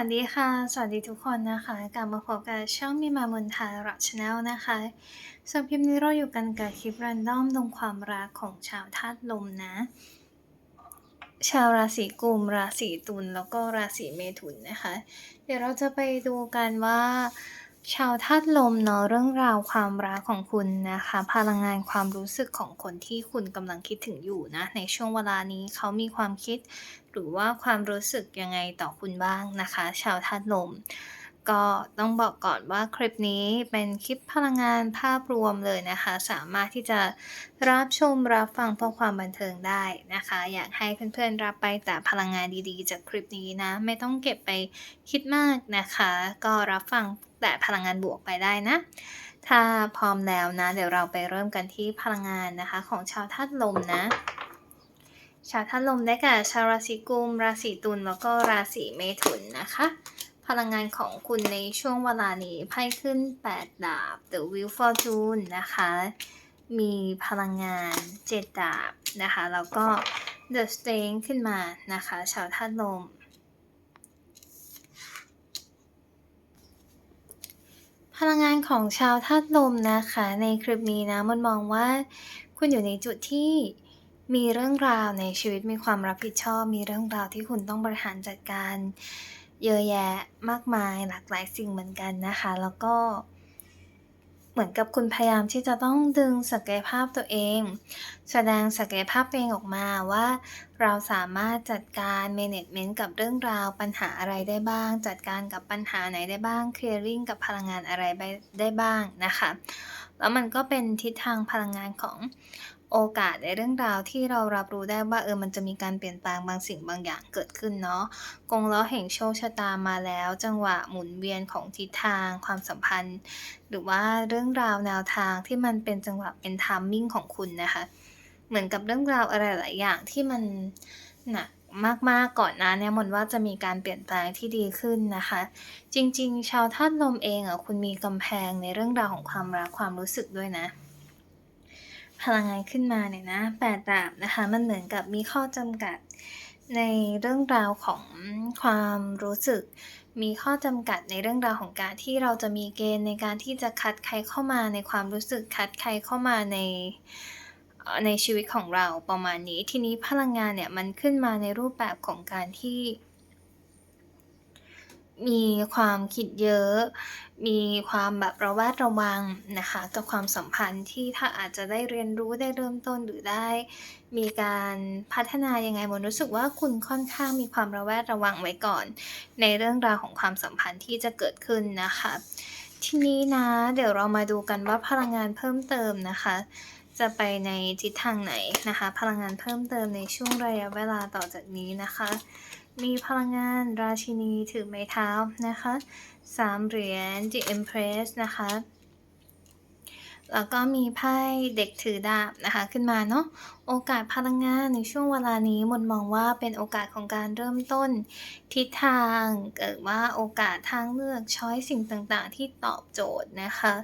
วัสดีค่ะ สวัสดีทุกคนนะคะ กลับมาพบกับช่องมีมามนทาระชแนลนะคะสำหรับคลิปนี้เราอยู่กันกับคลิปรันดอมตรงความรักของชาวธาตุลมนะ ชาวราศีกุม ราศีตุล แล้วก็ราศีเมถุนนะคะ เดี๋ยวเราจะไปดูกันว่า ชาวธาตุลมเนาะเรื่องราวความรักของคุณนะคะ พลังงานความรู้สึกของคนที่คุณกำลังคิดถึงอยู่นะ ในช่วงเวลานี้เขามีความคิด หรือว่าความรู้สึกยังไงต่อคุณบ้างนะคะ ชาวธาตุลม ก็ต้องบอกก่อนว่าคลิปนี้เป็นคลิปพลังงานภาพรวมเลยนะคะ สามารถที่จะรับชมรับฟังเพื่อความบันเทิงได้นะคะ อยากให้เพื่อนๆรับไปแต่พลังงานดีๆ จากคลิปนี้นะ ไม่ต้องเก็บไปคิดมากนะคะ ก็รับฟัง แต่พลังงานบวกไปได้นะ ถ้าพร้อมแล้วนะ เดี๋ยวเราไปเริ่มกันที่พลังงานนะคะ ของชาวธาตุลมนะ ชาวธาตุลมได้แก่ชาวราศีกุม ราศีตุลแล้วก็ราศีเมถุนนะคะ พลังงานของคุณในช่วงเวลานี้ไพ่ขึ้น 8 ดาบ The Wheel Fortune นะคะ มีพลังงาน 7 ดาบนะคะ แล้วก็ The Strength ขึ้นมานะคะ ชาวธาตุลม ลังงานของชาวธาตุลมนะคะ ในคลิปนี้นะมันมองว่าคุณอยู่ในจุดที่มีเรื่องราวในชีวิตมีความรับผิดชอบ มีเรื่องราวที่คุณต้องบริหารจัดการ เยอะแยะมากมายหลากหลายสิ่งเหมือนกันนะคะ แล้วก็ เหมือนกับคุณพยายามที่จะต้องดึงศักยภาพตัวเอง แสดงศักยภาพตัวเองออกมาว่า เราสามารถจัดการ management กับเรื่องราวปัญหาอะไรได้บ้าง จัดการกับปัญหาไหนได้บ้าง clearing กับพลังงานอะไรไได้บ้างนะคะ แล้วมันก็เป็นทิศทางพลังงานของ โอกาสในเรื่องราวที่เรารับรู้ได้ว่าเออมันจะมีการเปลี่ยนแปลงบางสิ่งบางอย่างเกิดขึ้นเนาะกงล้อแห่งโชคชะตามาแล้ว จังหวะหมุนเวียนของทิศทาง ความสัมพันธ์ หรือว่าเรื่องราวแนวทางที่มันเป็นจังหวะเป็น timing ของคุณนะคะ เหมือนกับเรื่องราวอะไรหลายอย่างที่มันหนักมากๆก่อนหน้าเนี้มนว่าจะมีการเปลี่ยนแปลงที่ดีขึ้นนะคะ จริงๆ ชาวธาตุลมเองอะคุณมีกำแพงในเรื่องราวของความรักความรู้สึกด้วยนะ พลังงานขึ้นมาเนี่ยนะแปดดาบนะคะมันเหมือนกับมีข้อจำกัดในเรื่องราวของความรู้สึก มีข้อจำกัดในเรื่องราวของการที่เราจะมีเกณฑ์ในการที่จะคัดใครเข้ามาในความรู้สึกคัดใครเข้ามาในในชีวิตของเราประมาณนี้ ทีนี้พลังงานเนี่ยมันขึ้นมาในรูปแบบของการที่ มีความคิดเยอะ มีความแบบระแวดระวังนะคะกับความสัมพันธ์ที่ถ้าอาจจะได้เรียนรู้ได้เริ่มต้นหรือได้ มีการพัฒนายังไงมนรู้สึกว่าคุณค่อนข้างมีความระแวดระวังไว้ก่อน ในเรื่องราวของความสัมพันธ์ที่จะเกิดขึ้นนะคะ ทีนี้นะเดี๋ยวเรามาดูกันว่าพลังงานเพิ่มเติมนะคะ จะไปในทิศทางไหนนะคะ พลังงานเพิ่มเติมในช่วงระยะเวลาต่อจากนี้นะคะ มีพลังงานราชินีถือไม้เท้านะคะสามเหรียญ The Empress นะคะ แล้วก็มีไพ่เด็กถือดาบนะคะขึ้นมาเนาะ โอกาสพลังงานในช่วงเวลานี้มนมองว่าเป็นโอกาสของการเริ่มต้น ทิศทางเกิดว่าโอกาสทางเลือกช้อยสิ่งต่างๆ ที่ตอบโจทย์นะคะ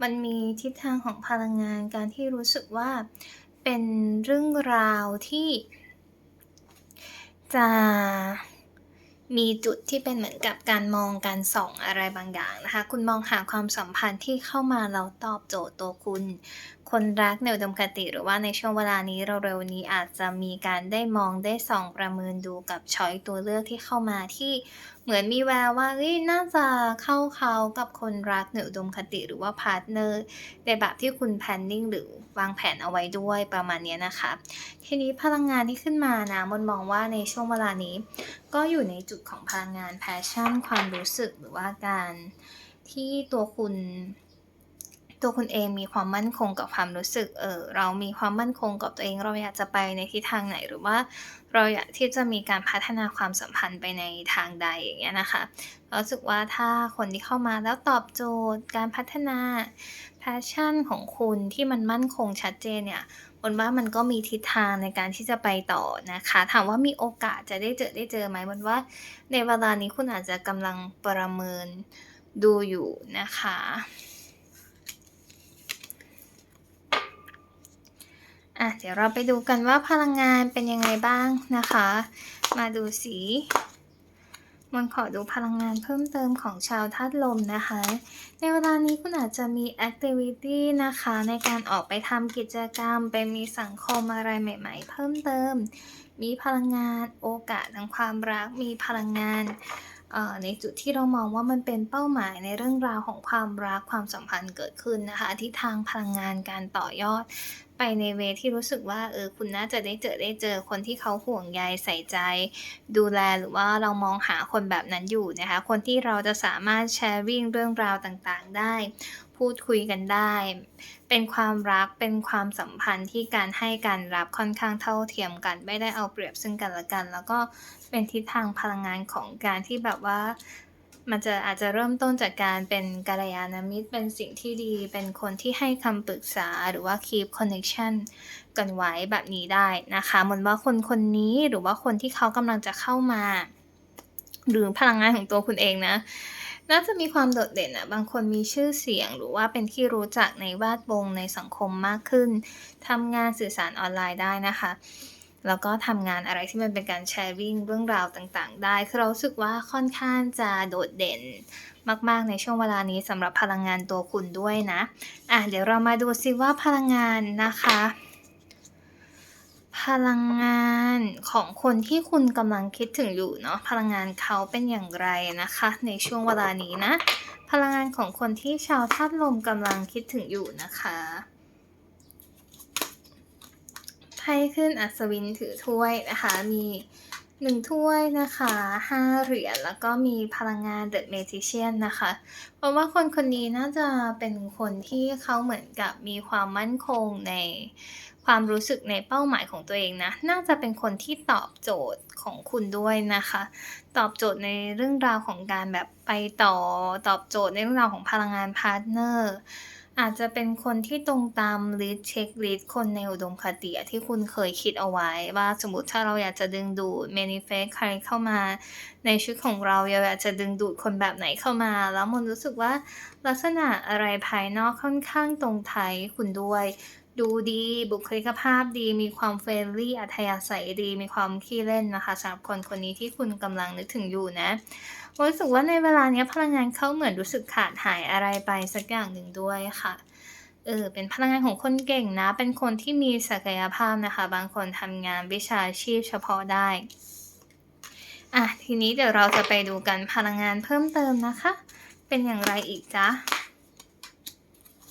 มันมีทิศทางของพลังงานการที่รู้สึกว่าเป็นเรื่องราวที่ จะมีจุดที่เป็นเหมือนกับการมองการส่องอะไรบางอย่างนะคะ คุณมองหาความสัมพันธ์ที่เข้ามาเราตอบโจทย์ตัวคุณ คนรักในอุดมคติ หรือว่าในช่วงเวลานี้เร็วๆนี้อาจจะมีการได้มองได้ส่องประเมินดูกับช้อยตัวเลือกที่เข้ามาที่เหมือนมีแววว่าเฮ้ยน่าจะเข้าเขากับคนรักในอุดมคติหรือว่าพาร์ทเนอร์ในแบบที่คุณแพนนิ่งหรือวางแผนเอาไว้ด้วยประมาณนี้นะคะ ทีนี้พลังงานที่ขึ้นมานะมนมองว่าในช่วงเวลานี้ ก็อยู่ในจุดของพลังงานแพชชั่น ความรู้สึกหรือว่าการที่ตัวคุณ ตัวคุณเองมีความมั่นคงกับความรู้สึก เออเรามีความมั่นคงกับตัวเอง เราอยากจะไปในทิศทางไหนหรือว่า เราอยากที่จะมีการพัฒนาความสัมพันธ์ไปในทางใดอย่างเงี้ยนะคะเรารู้สึกว่าถ้าคนที่เข้ามาแล้วตอบโจทย์การพัฒนาแพชชั่นของคุณที่มันมั่นคงชัดเจนเนี่ยบนว่ามันก็มีทิศทางในการที่จะไปต่อนะคะ ถามว่ามีโอกาสจะได้เจอได้เจอไหมบนว่าในเวลานี้คุณอาจจะกำลังประเมินดูอยู่นะคะ อะเดี๋ยวเราไปดูกันว่าพลังงานเป็นยังไงบ้างนะคะ มาดูสีมันขอดูพลังงานเพิ่มเติมของชาวธาตุลมนะคะ ในเวลานี้คุณอาจจะมีแอคทิวิตี้นะคะ ในการออกไปทำกิจกรรม ไปมีสังคมอะไรใหม่ๆ เพิ่มเติม มีพลังงานโอกาสทางความรัก มีพลังงานในจุดที่เรามองว่ามันเป็นเป้าหมายในเรื่องราวของความรักความสัมพันธ์เกิดขึ้นนะคะทิศทางพลังงานการต่อยอด ไปในเวที่รู้สึกว่าเออคุณน่าจะได้เจอได้เจอคนที่เขาห่วงใยใส่ใจ ดูแลหรือว่าเรามองหาคนแบบนั้นอยู่นะคะ คนที่เราจะสามารถแชร์ริ่งเรื่องราวต่างๆได้ พูดคุยกันได้ เป็นความรักเป็นความสัมพันธ์ที่การให้การรับค่อนข้างเท่าเทียมกัน ไม่ได้เอาเปรียบซึ่งกันและกัน แล้วก็เป็นทิศทางพลังงานของการที่แบบว่า มันจะอาจจะเริ่มต้นจากการเป็นกัลยาณมิตรเป็นสิ่งที่ดี เป็นคนที่ให้คำปรึกษาหรือว่า keep connection กันไว้แบบนี้ได้นะคะเหมือนว่าคนคนนี้หรือว่าคนที่เขากำลังจะเข้ามา หรือพลังงานของตัวคุณเองนะน่าจะมีความโดดเด่นอะบางคนมีชื่อเสียงหรือว่าเป็นที่รู้จักในแวดวงในสังคมมากขึ้นทำงานสื่อสารออนไลน์ได้นะคะ แล้วก็ทำงานอะไรที่มันเป็นการแชร์ริ่งเรื่องราวต่างๆ ได้ คือเราสึกว่าค่อนข้างจะโดดเด่นมาก ๆ ในช่วงเวลานี้สำหรับพลังงานตัวคุณด้วยนะ อะ เดี๋ยวเรามาดูซิว่าพลังงานนะคะ พลังงานของคนที่คุณกำลังคิดถึงอยู่เนาะ พลังงานเขาเป็นอย่างไรนะคะ ในช่วงเวลานี้นะ พลังงานของคนที่ชาวธาตุลมกำลังคิดถึงอยู่นะคะ ไพ่ขึ้นอัศวินถือถ้วยนะคะ มีหนึ่งถ้วยนะคะห้าเหรียญแล้วก็มีพลังงานเดอะเมจิเชียนนะคะ เพราะว่าคนคนนี้น่าจะเป็นคนที่เขาเหมือนกับมีความมั่นคงในความรู้สึกในเป้าหมายของตัวเองนะ น่าจะเป็นคนที่ตอบโจทย์ของคุณด้วยนะคะ ตอบโจทย์ในเรื่องราวของการแบบไปต่อ ตอบโจทย์ในเรื่องราวของพลังงานพาร์ทเนอร์ อาจจะเป็นคนที่ตรงตามลิสต์เช็คลิสต์คนในอุดมคติอะที่คุณเคยคิดเอาไว้ ว่าสมมติถ้าเราอยากจะดึงดูด manifest ใครเข้ามาในชีวิตของเราเราอยากจะดึงดูดคนแบบไหนเข้ามา แล้วมันรู้สึกว่าลักษณะอะไรภายนอกค่อนข้างตรงไทยคุณด้วย ดูดีบุคลิกภาพดีมีความเฟรนลี่อัธยาศัยดีมีความขี้เล่นนะคะสำหรับคนคนนี้ที่คุณกำลังนึกถึงอยู่นะรู้สึกว่าในเวลานี้พลังงานเขาเหมือนรู้สึกขาดหายอะไรไปสักอย่างหนึ่งด้วยค่ะเออเป็นพลังงานของคนเก่งนะ เป็นคนที่มีศักยภาพนะคะ บางคนทำงานวิชาชีพเฉพาะได้ อะ ทีนี้เดี๋ยวเราจะไปดูกันพลังงานเพิ่มเติมนะคะ เป็นอย่างไรอีกจ๊ะ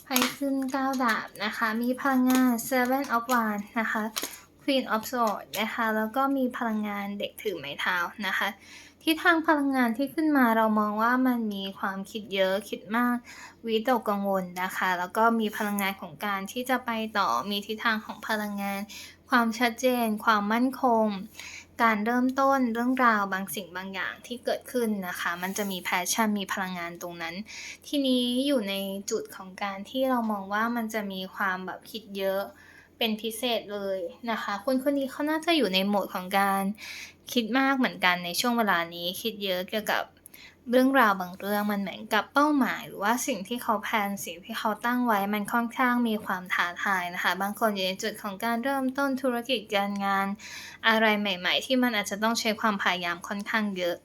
ไพ่ขึ้นเก้าดาบนะคะ มีพลังงาน Seven of Wands นะคะ Queen of Swords นะคะ แล้วก็มีพลังงานเด็กถือไม้เท้านะคะ ทิศทางพลังงานที่ขึ้นมาเรามองว่ามันมีความคิดเยอะคิดมากวิตกกังวลนะคะ แล้วก็มีพลังงานของการที่จะไปต่อมีทิศทางของพลังงาน ความชัดเจน ความมั่นคง การเริ่มต้นเรื่องราวบางสิ่งบางอย่างที่เกิดขึ้นนะคะ มันจะมีแพชชั่นมีพลังงานตรงนั้น ทีนี้อยู่ในจุดของการที่เรามองว่ามันจะมีความแบบคิดเยอะ เป็นพิเศษเลยนะคะ คนคนนี้เขาน่าจะอยู่ในโหมดของการคิดมากเหมือนกันในช่วงเวลานี้คิดเยอะเกี่ยวกับเรื่องราวบางเรื่องมันเหมือนกับเป้าหมาย หรือว่าสิ่งที่เขาแพลนสิ่งที่เขาตั้งไว้มันค่อนข้างมีความท้าทายนะคะ บางคนอยู่ในจุดของการเริ่มต้นธุรกิจการงาน อะไรใหม่ ๆ ที่มันอาจจะต้องใช้ความพยายามค่อนข้างเยอะ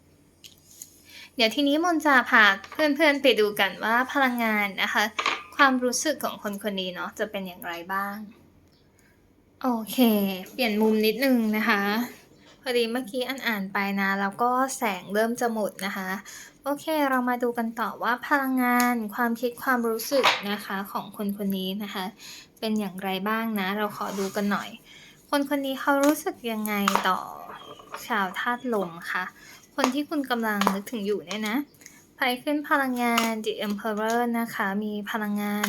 เดี๋ยวทีนี้มนจะพาเพื่อนๆไปดูกันว่าพลังงานนะคะ ความรู้สึกของคนคนนี้เนาะจะเป็นอย่างไรบ้าง โอเค เปลี่ยนมุมนิดนึงนะคะ พอดีเมื่อกี้อันอ่านไปนะ แล้วก็แสงเริ่มจะหมดนะคะ โอเค เรามาดูกันต่อว่าพลังงานความคิดความรู้สึกนะคะของคนคนนี้นะคะ เป็นอย่างไรบ้างนะ เราขอดูกันหน่อย คนคนนี้เขารู้สึกยังไงต่อชาวธาตุลมคะคนที่คุณกำลังนึกถึงอยู่เนี่ยนะไพ่ขึ้นพลังงาน The Emperor นะคะ มีพลังงาน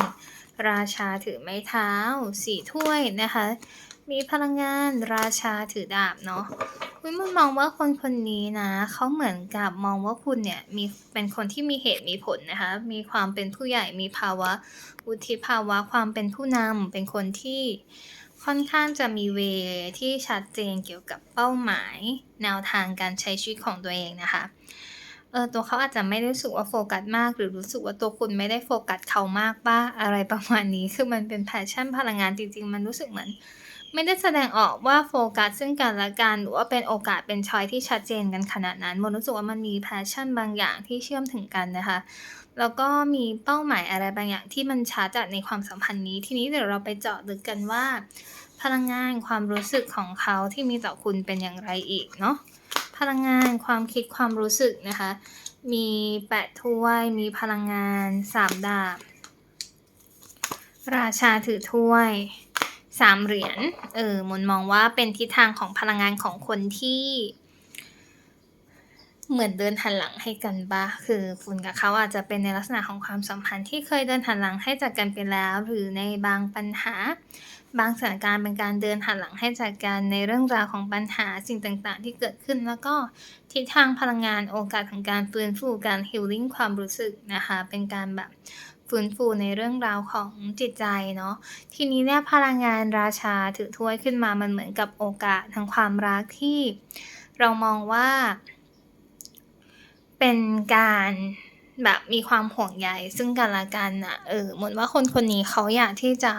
ราชาถือไม้เท้าสี่ถ้วยนะคะ มีพลังงานราชาถือดาบเนาะคุณมันมองว่าคนคนนี้นะเขาเหมือนกับมองว่าคุณเนี่ยมีเป็นคนที่มีเหตุมีผลนะคะ มีความเป็นผู้ใหญ่มีภาวะวุฒิภาวะความเป็นผู้นำเป็นคนที่ค่อนข้างจะมีเวที่ชัดเจนเกี่ยวกับเป้าหมาย แนวทางการใช้ชีวิตของตัวเองนะคะ เออตัวเขาอาจจะไม่รู้สึกว่าโฟกัสมาก หรือรู้สึกว่าตัวคุณไม่ได้โฟกัสเขามากบ้าอะไรประมาณนี้ คือมันเป็นแพชชั่นพลังงานจริง ๆ มันรู้สึกเหมือน ไม่ได้แสดงออกว่าโฟกัสซึ่งกันและกันหรือว่าเป็นโอกาสเป็นชอยที่ชัดเจนกันขนาดนั้นมนรู้สึกว่ามันมี passion บางอย่างที่เชื่อมถึงกันนะคะ แล้วก็มีเป้าหมายอะไรบางอย่างที่มันชัดอะในความสัมพันธ์นี้ ทีนี้เดี๋ยวเราไปเจาะลึกกันว่า พลังงานความรู้สึกของเขาที่มีต่อคุณเป็นอย่างไรอีกเนาะ ลังงานความคิดความรู้สึกนะคะ มีแปดถ้วยมีพลังงานสามดาบ ราชาถือถ้วยสามเหรียญเออมนมองว่าเป็นทิศทางของพลังงานของคนที่ เหมือนเดินหันหลังให้กันปะคือคุณกับเขาอาจจะเป็นในลักษณะของความสัมพันธ์ที่เคยเดินหันหลังให้จากกันไปแล้ว หรือในบางปัญหา บางสถานการณ์เป็นการเดินหันหลังให้จากกันในเรื่องราวของปัญหาสิ่งต่างๆ ที่เกิดขึ้นแล้วก็ทิศทางพลังงานโอกาสของการฟื้นฟูการฮิลลิ่งความรู้สึกนะคะเป็นการแบบฟื้นฟูในเรื่องราวของจิตใจเนาะทีนี้เนี่ยพลังงานราชาถือถ้วยขึ้นมามันเหมือนกับโอกาสทางความรักที่ เรามองว่า เป็นการแบบมีความห่วงใยซึ่งกันและกันน่ะเออเหมือนว่าคนคนนี้เขาอยากที่จะ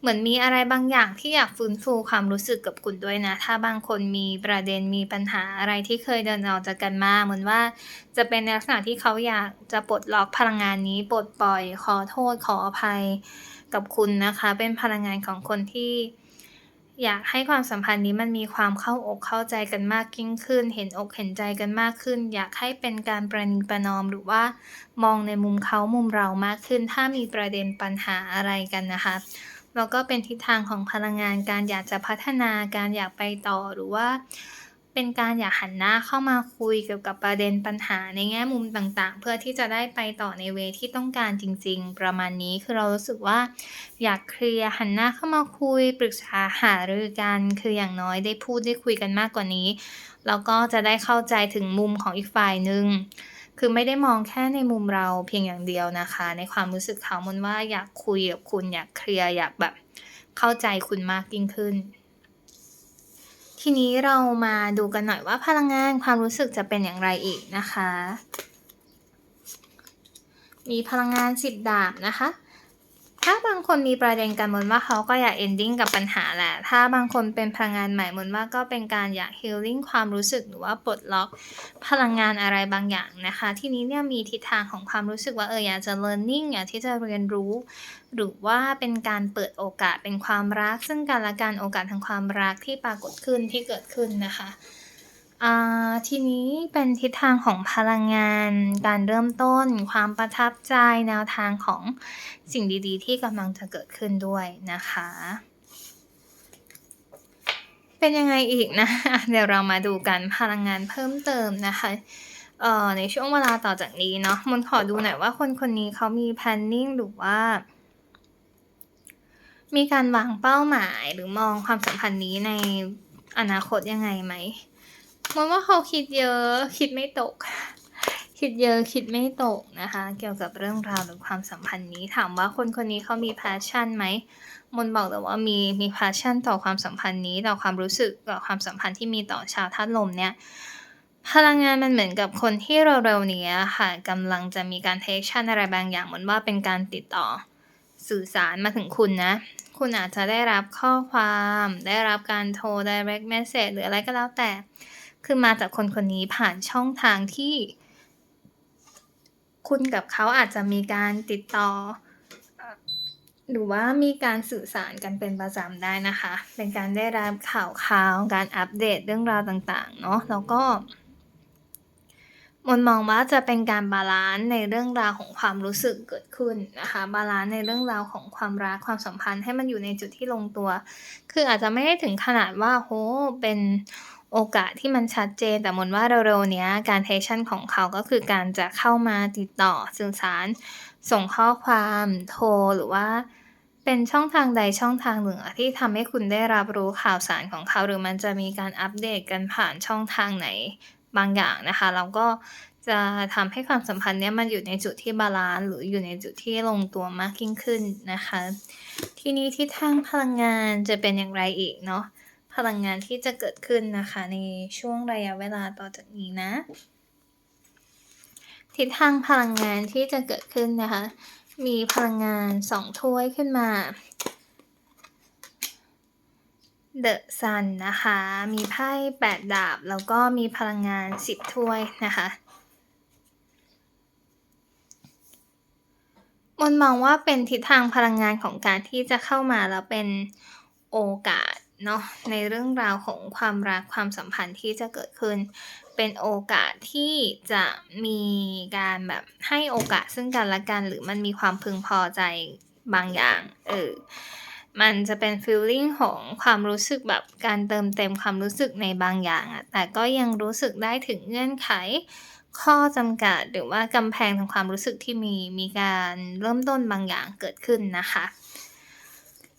เหมือนมีอะไรบางอย่างที่อยากฟื้นฟูความรู้สึกกับคุณด้วยนะ ถ้าบางคนมีประเด็นมีปัญหาอะไรที่เคยเดินออกจากกันมา เหมือนว่าจะเป็นในลักษณะที่เขาอยากจะปลดล็อกพลังงานนี้ปลดปล่อยขอโทษขออภัยกับคุณนะคะ เป็นพลังงานของคนที่ อยากให้ความสัมพันธ์นี้มันมีความเข้าอกเข้าใจกันมากยิ่งขึ้น เห็นอกเห็นใจกันมากขึ้น อยากให้เป็นการประนีประนอมหรือว่ามองในมุมเขามุมเรามากขึ้น ถ้ามีประเด็นปัญหาอะไรกันนะคะ แล้วก็เป็นทิศทางของพลังงานการอยากจะพัฒนาการอยากไปต่อหรือว่า เป็นการอยากหันหน้าเข้ามาคุยเกี่ยวกับประเด็นปัญหาในแง่มุมต่างๆ เพื่อที่จะได้ไปต่อในเวที่ต้องการจริง ๆ ประมาณนี้คือเรารู้สึกว่า อยากเคลียร์หันหน้าเข้ามาคุยปรึกษาหารือกันคืออย่างน้อยได้พูดได้คุยกันมากกว่านี้แล้วก็จะได้เข้าใจถึงมุมของอีกฝ่ายหนึ่งคือไม่ได้มองแค่ในมุมเราเพียงอย่างเดียวนะคะ ในความรู้สึกเขามนว่าอยากคุยกับคุณอยากเคลียร์อยากแบบเข้าใจคุณมากยิ่งขึ้น ทีนี้เรามาดูกันหน่อยว่าพลังงานความรู้สึกจะเป็นอย่างไรอีกนะคะ มีพลังงานสิบดาบนะคะ ถ้าบางคนมีประเด็นกันมนว่าเขาก็อยาก ending กับปัญหาแหละ ถ้าบางคนเป็นพลังงานใหม่มนว่าก็เป็นการอยาก healing ความรู้สึกหรือว่าปลดล็อกพลังงานอะไรบางอย่างนะคะ ที่นี้เนี่ยมีทิศทางของความรู้สึกว่าเอออยากจะ learning อยากที่จะเรียนรู้ หรือว่าเป็นการเปิดโอกาสเป็นความรัก ซึ่งกันและกันโอกาสทางความรักที่ปรากฏขึ้นที่เกิดขึ้นนะคะ อ่าทีนี้เป็นทิศทางของพลังงาน การเริ่มต้น ความประทับใจแนวทางของสิ่งดีๆ ที่กำลังจะเกิดขึ้นด้วยนะคะ เป็นยังไงอีกนะ เดี๋ยวเรามาดูกันพลังงานเพิ่มเติมนะคะเอ่อในช่วงเวลาต่อจากนี้เนาะมันขอดูหน่อยว่าคนคนนี้เขามี planning หรือว่า มีการวางเป้าหมายหรือมองความสัมพันธ์นี้ในอนาคตยังไงไหม มันว่าเขาคิดเยอะคิดไม่ตก คิดเยอะคิดไม่ตกนะคะ เกี่ยวกับเรื่องราวหรือความสัมพันธ์นี้ถามว่าคนคนนี้เขามี passion ไหมมนบอกเลยว่ามีมี passion ต่อความสัมพันธ์นี้ต่อความรู้สึกต่อความสัมพันธ์ที่มีต่อชาวธาตุลมเนี่ยพลังงานมันเหมือนกับคนที่เร็วๆนี้ค่ะกำลังจะมีการ take action อะไรบางอย่างมนว่าเป็นการติดต่อสื่อสารมาถึงคุณนะ คุณอาจจะได้รับข้อความ ได้รับการโทร direct message หรืออะไรก็แล้วแต่ คือมาจากคนคนนี้ผ่านช่องทางที่ คุณกับเขาอาจจะมีการติดต่อ หรือว่ามีการสื่อสารกันเป็นประจำได้นะคะ เป็นการได้รับข่าวคราวการอัปเดตเรื่องราวต่างๆเนาะแล้วก็มนมองว่าจะเป็นการบาลันซ์ในเรื่องราวของความรู้สึกเกิดขึ้นนะคะ บาลันซ์ในเรื่องราวของความรักความสัมพันธ์ให้มันอยู่ในจุดที่ลงตัว คืออาจจะไม่ได้ถึงขนาดว่าโอ้โฮเป็น โอกาสที่มันชัดเจน แต่มนว่าเร็วๆเนี้ยการ take action ของเขาก็คือการจะเข้ามาติดต่อสื่อสาร ส่งข้อความโทรหรือว่าเป็นช่องทางใดช่องทางหนึ่งที่ทำให้คุณได้รับรู้ข่าวสารของเขา หรือมันจะมีการอัปเดตกันผ่านช่องทางไหนบางอย่างนะคะแล้วก็จะทำให้ความสัมพันธ์เนี้ยมันอยู่ในจุดที่บาลันซ์หรืออยู่ในจุดที่ลงตัวมากยิ่งขึ้นนะคะ ทีนี้ทิศทางพลังงานจะเป็นอย่างไรอีกเนาะ พลังงานที่จะเกิดขึ้นนะคะ ในช่วงระยะเวลาต่อจากนี้นะ ทิศทางพลังงานที่จะเกิดขึ้นนะคะ มีพลังงาน2ถ้วยขึ้นมา The Sun นะคะ มีไพ่แปดดาบ แล้วก็มีพลังงานสิบถ้วยนะคะมนมองว่าเป็นทิศทางพลังงานของการที่จะเข้ามาแล้วเป็นโอกาส เนาะในเรื่องราวของความรักความสัมพันธ์ที่จะเกิดขึ้น เป็นโอกาสที่จะมีการแบบให้โอกาสซึ่งกันและกัน หรือมันมีความพึงพอใจบางอย่างเออมันจะเป็นฟีลลิ่งของความรู้สึกแบบการเติมเต็มความรู้สึกในบางอย่างอะแต่ก็ยังรู้สึกได้ถึงเงื่อนไข ข้อจำกัดหรือว่ากำแพงทางความรู้สึกที่มีมีการเริ่มต้นบางอย่างเกิดขึ้นนะคะ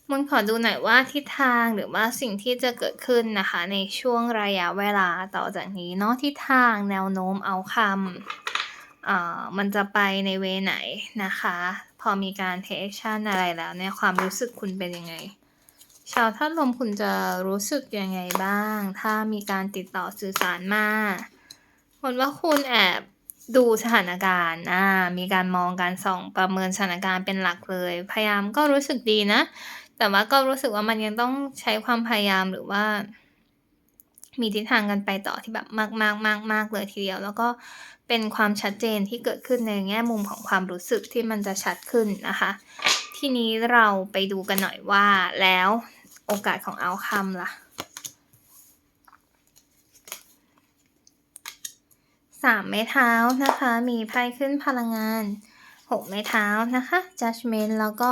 มนขอดูหน่อยว่าทิศทางหรือว่าสิ่งที่จะเกิดขึ้นนะคะ ในช่วงระยะเวลาต่อจากนี้เนาะทิศทางแนวโน้มเอาคำอ่ามันจะไปในเวไหนนะคะ พอมีการเทคชั่นอะไรแล้วเนี่ยความรู้สึกคุณเป็นยังไง ชาวธาตุลมคุณจะรู้สึกยังไงบ้าง ถ้ามีการติดต่อสื่อสารมาคนว่าคุณแอบดูสถานการณ์ อ่า มีการมองการส่องประเมินสถานการณ์เป็นหลักเลย พยายามก็รู้สึกดีนะ แต่ว่าก็รู้สึกว่ามันยังต้องใช้ความพยายามหรือว่า มีทิศทางกันไปต่อที่แบบมากมากมากมากเลยทีเดียว แล้วก็เป็นความชัดเจนที่เกิดขึ้นในแง่มุมของความรู้สึกที่มันจะชัดขึ้นนะคะ ทีนี้เราไปดูกันหน่อยว่าแล้วโอกาสของเอาคำล่ะสามไม้เท้านะคะ มีไพ่ขึ้นพลังงานหกไม้เท้านะคะ judgment แล้วก็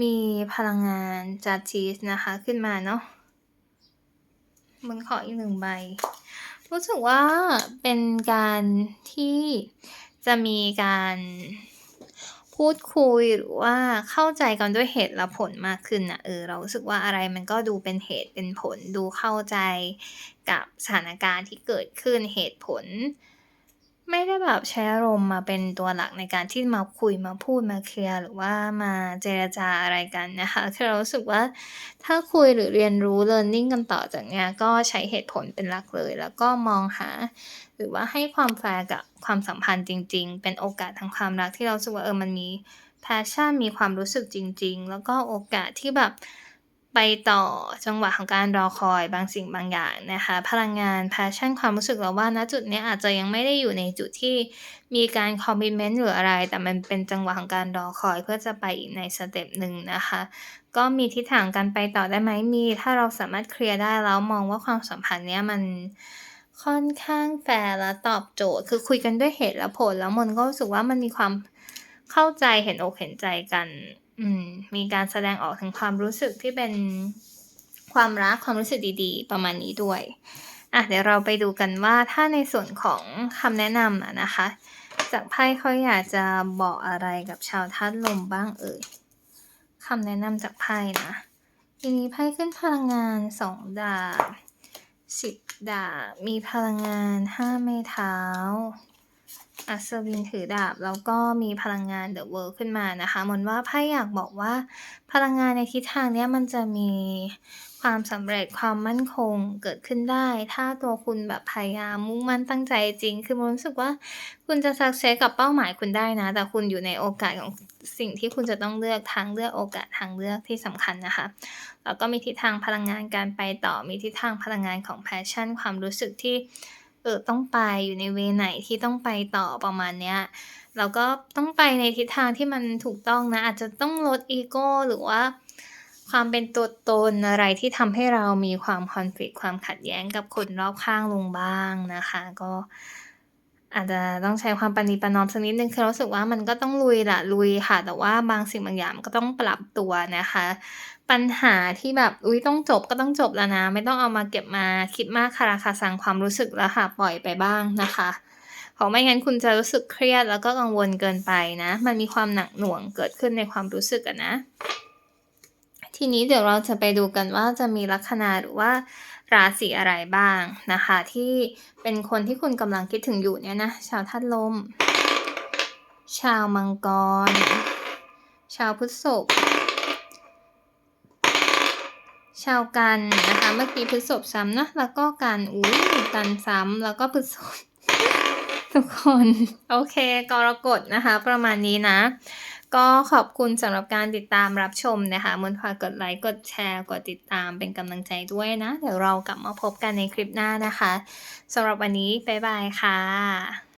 มีพลังงาน judges นะคะขึ้นมาเนาะมันขออีกหนึ่งใบ รู้สึกว่าเป็นการที่จะมีการพูดคุยหรือว่าเข้าใจกันด้วยเหตุและผลมากขึ้นนะเออเรารู้สึกว่าอะไรมันก็ดูเป็นเหตุเป็นผลดูเข้าใจกับสถานการณ์ที่เกิดขึ้นเหตุผล ไม่ได้แบบใช้อารมณ์มาเป็นตัวหลักในการที่มาคุยมาพูดมาเคลียร์หรือว่ามาเจรจาอะไรกันนะคะ คือเรารู้สึกว่าถ้าคุยหรือเรียนรู้ learning กันต่อจากเนี้ยก็ใช้เหตุผลเป็นหลักเลย แล้วก็มองหา หรือว่าให้ความแฟร์กับความสัมพันธ์จริง ๆ เป็นโอกาสทางความรักที่เราสึกว่าเออมันมี passion มีความรู้สึกจริง ๆ แล้วก็โอกาสที่แบบ ไปต่อจังหวะของการรอคอยบางสิ่งบางอย่างนะคะ พลังงาน passion ความรู้สึกเราว่าณจุดนี้อาจจะยังไม่ได้อยู่ในจุดที่มีการ commitment หรืออะไร แต่มันเป็นจังหวะของการรอคอยเพื่อจะไปอีกในสเต็ปหนึ่งนะคะ ก็มีทิศทางการไปต่อได้ไหมมี ถ้าเราสามารถเคลียร์ได้แล้วมองว่าความสัมพันธ์เนี้ยมันค่อนข้างแฟร์และตอบโจทย์คือคุยกันด้วยเหตุและผลแล้วมนก็รู้สึกว่ามันมีความเข้าใจเห็นอกเห็นใจกัน อืมมีการแสดงออกถึงความรู้สึกที่เป็นความรักความรู้สึกดีๆ ประมาณนี้ด้วยอะเดี๋ยวเราไปดูกันว่าถ้าในส่วนของคำแนะนำอะนะคะ จากไพ่เขาอยากจะบอกอะไรกับชาวธาตุลมบ้างเอ่ยคำแนะนำจากไพ่นะทีนี้ไพ่ขึ้นพลังงานสองดาบสิบดาบมีพลังงานห้าไม้เท้า อัศวินถือดาบแล้วก็มีพลังงานเดอะเวิร์ขึ้นมานะคะมนว่าไพ่อยากบอกว่า พลังงานในทิศทางนี้มันจะมีความสำเร็จความมั่นคงเกิดขึ้นได้ ถ้าตัวคุณแบบพยายามมุ่งมั่นตั้งใจจริง คือมนรู้สึกว่าคุณจะสักเซสกับเป้าหมายคุณได้นะ แต่คุณอยู่ในโอกาสของสิ่งที่คุณจะต้องเลือกทางเลือกโอกาสทางเลือกที่สำคัญนะคะแล้วก็มีทิศทางพลังงานการไปต่อมีทิศทางพลังงานของแพชชั่น ความรู้สึกที่ เออต้องไปอยู่ในเวไหนที่ต้องไปต่อประมาณเนี้ยแล้วก็ต้องไปในทิศทางที่มันถูกต้องนะ อาจจะต้องลดอีโก้หรือว่า ความเป็นตัวตนอะไรที่ทำให้เรามีความคอนฟ lict ความขัดแย้งกับคนรอบข้างลงบ้างนะคะ ก็ อาจจะต้องใช้ความประนีประนอมสักนิดนึงคือรู้สึกว่ามันก็ต้องลุยแหละลุยค่ะ แต่ว่าบางสิ่งบางอย่างก็ต้องปรับตัวนะคะ ปัญหาที่แบบอุ้ยต้องจบก็ต้องจบแล้วนะ ไม่ต้องเอามาเก็บมาคิดมากคาราคาซังความรู้สึกแล้วค่ะปล่อยไปบ้างนะคะเพราะไม่งั้นคุณจะรู้สึกเครียดแล้วก็กังวลเกินไปนะ มันมีความหนักหน่วงเกิดขึ้นในความรู้สึกอะนะ ทีนี้เดี๋ยวเราจะไปดูกันว่าจะมีลัคนาหรือว่า ราศีอะไรบ้างนะคะ ที่เป็นคนที่คุณกำลังคิดถึงอยู่เนี่ยนะ ชาวธาตุลม ชาวมังกร ชาวพฤษภชาวกันนะคะ เมื่อกี้พฤษภซ้ำนะ แล้วก็กันอุ้ยกันซ้ำแล้วก็พฤษภทุกคน โอเคกรกฎนะคะ ประมาณนี้นะ ก็ขอบคุณสำหรับการติดตามรับชมนะคะมนพากกดไลค์ กดแชร์ กดติดตามเป็นกำลังใจด้วยนะ เดี๋ยวเรากลับมาพบกันในคลิปหน้านะคะสำหรับวันนี้ บ๊ายบายค่ะ